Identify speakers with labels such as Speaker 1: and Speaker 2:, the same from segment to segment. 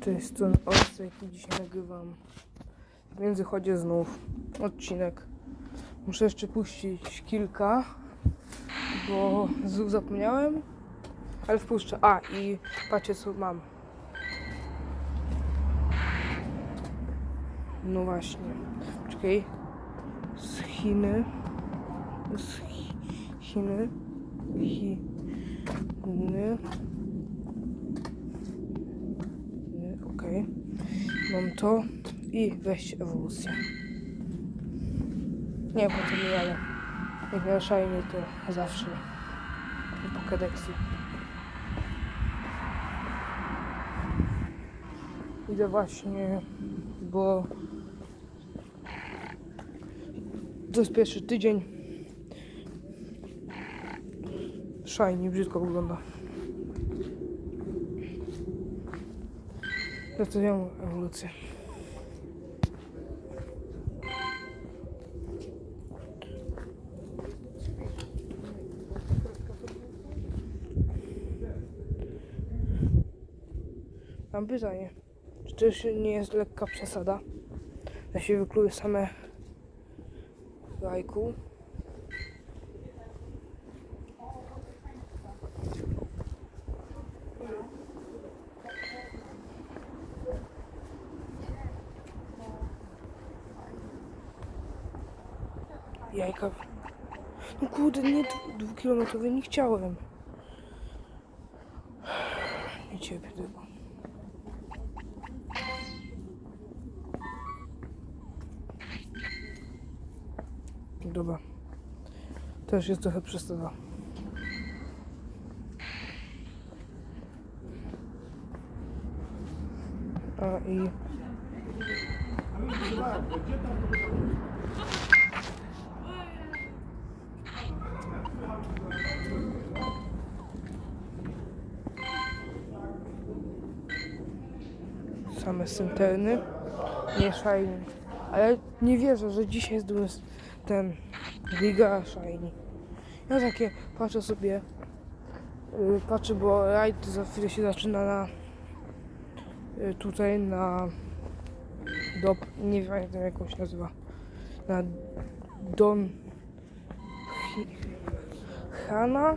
Speaker 1: Cześć, strony Olsek i dzisiaj nagrywam w międzychodzie znów odcinek. Muszę jeszcze puścić kilka, bo znów zapomniałem, ale wpuszczę. A i patrzcie co mam. No właśnie. Czekaj. Z Chiny. Z Chi- Chiny. Chiny. Nie, Okej. Mam to i weź ewolucję. Nie, potem nie, ale jak mieszajmy to zawsze po Pokédexie. Idę właśnie, bo to jest pierwszy tydzień. Shiny brzydko wygląda. Zostawiam ewolucję. Mam pytanie. Czy to już nie jest lekka przesada? że się wykluły same jajku. Jajka. No kurde, nie dwu- dwukilometrowy, nie chciałem. Nie ciebie tego. Dobra. Też jest trochę przesada. A i... Same synterny. Nie shiny. Ale nie wierzę, że dzisiaj jest ten giga shiny. Ja takie patrzę sobie, yy, patrzę, bo rajd za chwilę się zaczyna na yy, tutaj na do, nie pamiętam jak on się nazywa, na Don Hana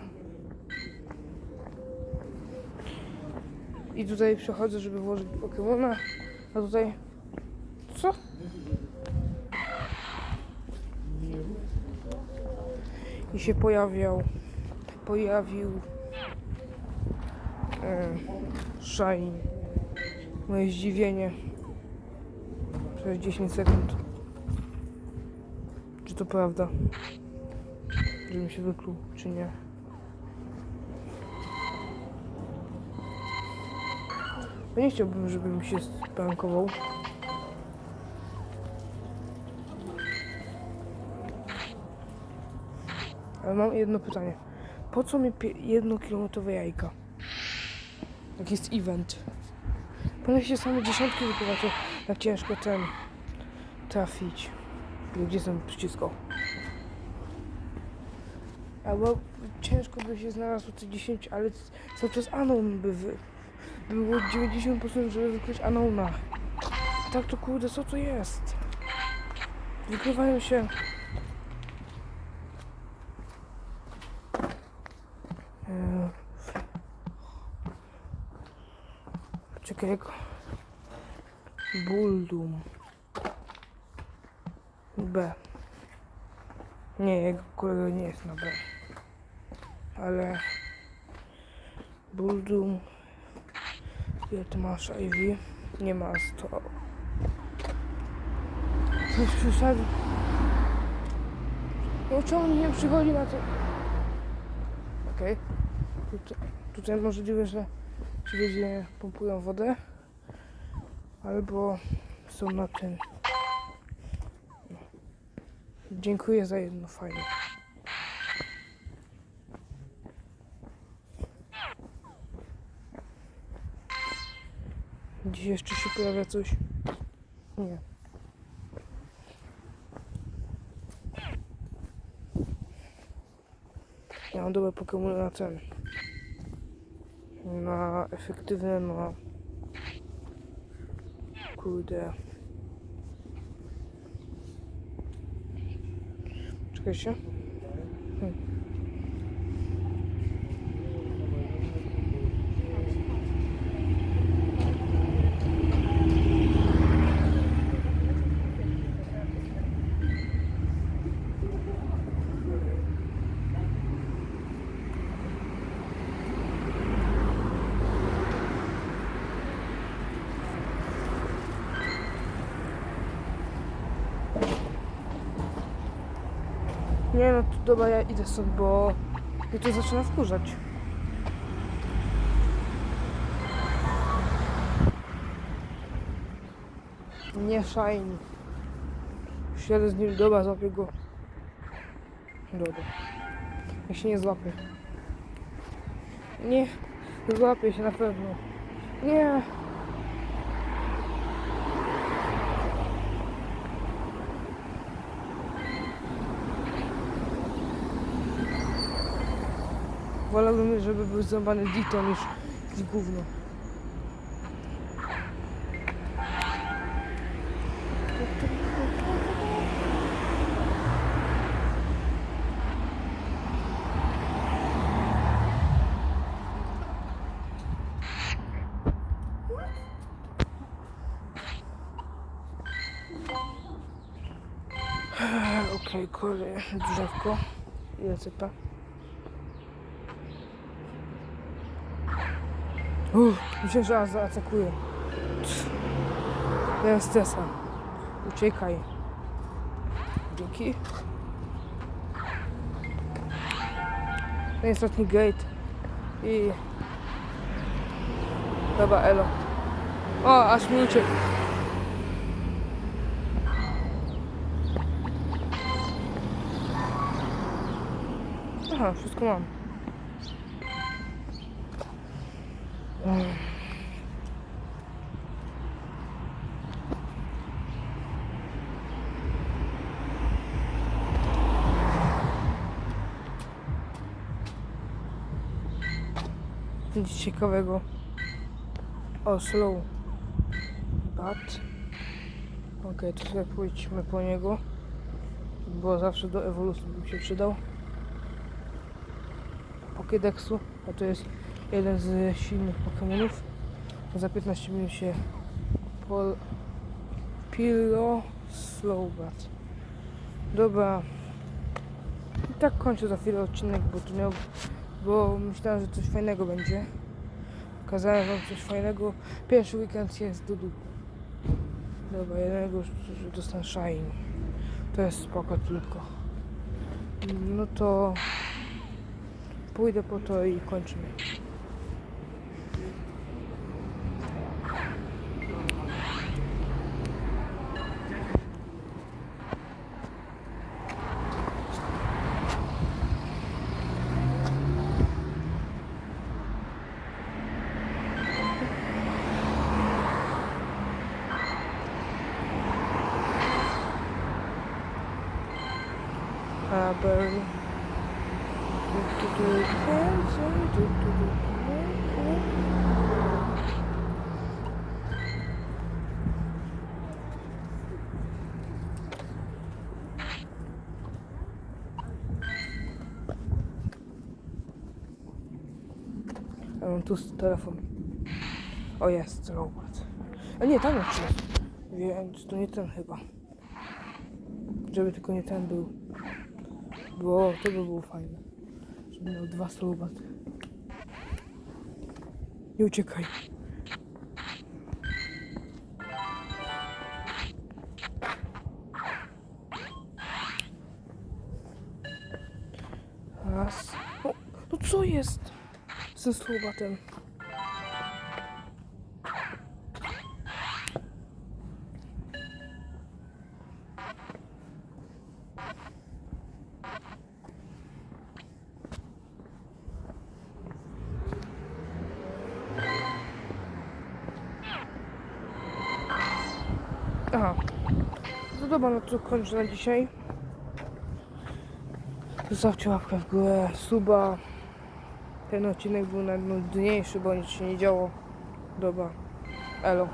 Speaker 1: i tutaj przechodzę, żeby włożyć Pokemona, a tutaj co? i się pojawiał, pojawił e, Shine. Moje zdziwienie przez 10 sekund. Czy to prawda? Żebym się wykluł, czy nie? Bo nie chciałbym, żeby mi się sprankował. Ale mam jedno pytanie. Po co mi jednokilometrowe jajka? Jak jest event. Powinno się same dziesiątki wykrywać, to jak ciężko ten trafić. Gdzie są przyciskał? Albo ciężko by się znalazło te 10, ale cały czas anon by wy... Było 90% żeby wykryć anona. Tak to kurde, co to jest? Wykrywają się Eee, Czekaj, jak... Buldum. B. Nie, jego kolega nie jest na B. Ale... Buldum... Ile ty masz IV? Nie ma 100. Coś przyszedł. No czemu nie przychodzi na to? Okej. Tutaj, tutaj możliwe, że ludzie pompują wodę. Albo są na tym. No. Dziękuję za jedno fajne. Gdzieś jeszcze się pojawia coś? Nie. Ja mam dobre Pokémony na ten. Na efektywne, na kurde. Czekajcie. Nie no, to dobra, ja idę stąd, bo mnie to zaczyna wkurzać. Nie shiny. Siedzę z nim, dobra, złapię go. Dobra. Ja się nie złapię. Nie, złapię się na pewno. Nie. Wolałbym, żeby był złamany Dito niż gówno. Okej, okay, drzewko. Ile sypa? Uff, myślę, że zaatakuje. Miałem stresa. Uciekaj. Dzięki. Jest ostatni gate. I... Dobra, elo. O, aż mi uciekł. Aha, wszystko mam. Nic ciekawego. O, slow. Bat. Okej, to sobie pójdźmy po niego. Bo zawsze do ewolucji bym się przydał. Pokédexu, a to jest jeden z silnych Pokémonów. Za 15 minut się pol... Pilo Slowbat. Dobra. I tak kończę za chwilę odcinek, bo tu miał... Bo myślałem, że coś fajnego będzie. Pokazałem wam coś fajnego. Pierwszy weekend jest Dudu. Dobra, jednego już już dostanę Shine. To jest spoko tylko. No to... Pójdę po to i kończymy. Aber... Ja mam tu telefon. O jest, robot. A nie, tam jest. Więc to nie ten chyba. Żeby tylko nie ten był. Bo to by było fajne. Żeby miał dwa solobaty. Uciekaj. Raz. O, no co jest ze solobatem? Aha. No dobra, no to kończę na dzisiaj. Zostawcie łapkę w górę, suba. Ten odcinek był najnudniejszy, bo nic się nie działo. Dobra. Elo.